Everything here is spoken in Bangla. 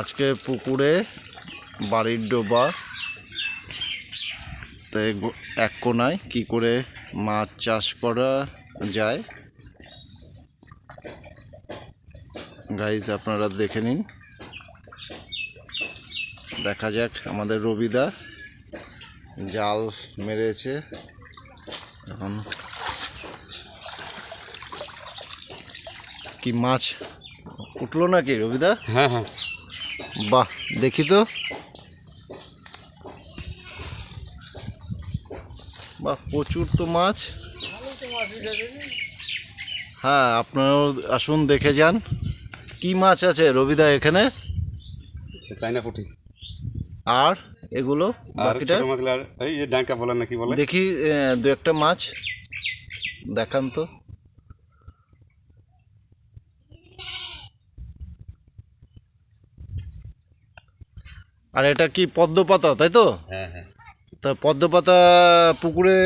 আজকে পুকুরে বাড়ির ডোবা। এক কোনায় কি করে মাছ চাষ করা যায়। গাইজ আপনারা দেখে নিন। দেখা যাক আমাদের রবিদা জাল মেরেছে। এখন কি মাছ উঠল নাকি রবিদা? হ্যাঁ হ্যাঁ। বাহ দেখি তো। বাহ প্রচুর তো মাছ। হ্যাঁ আপনারাও আসুন দেখে যান। কি মাছ আছে রবিদা এখানে? চাইনা পুঁটি। আর এগুলো আর বাকিটা? ছোট এই যে ডাঙ্কা বলে নাকি বলে? দেখি দু একটা মাছ। দেখান তো। আর এটা কি পদ্ম পাতা তাই তো? হ্যাঁ হ্যাঁ। তা পদ্ম পাতা পুকুরে